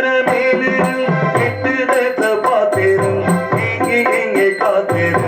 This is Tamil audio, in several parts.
மேலே எட்டுதேத்த பார்த்தேன் இங்கே இங்கே காத்தேன்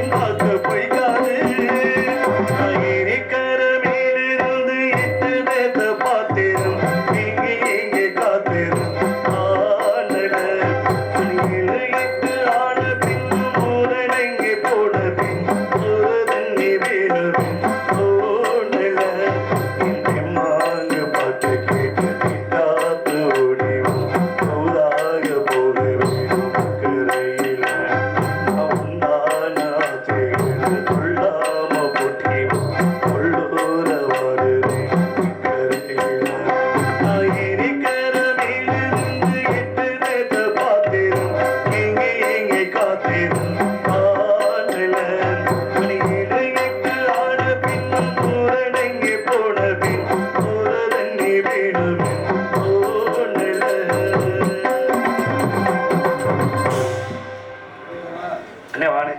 அண்ணே வாடே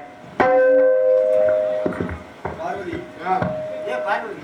பார்வதி ஏ பார்வதி.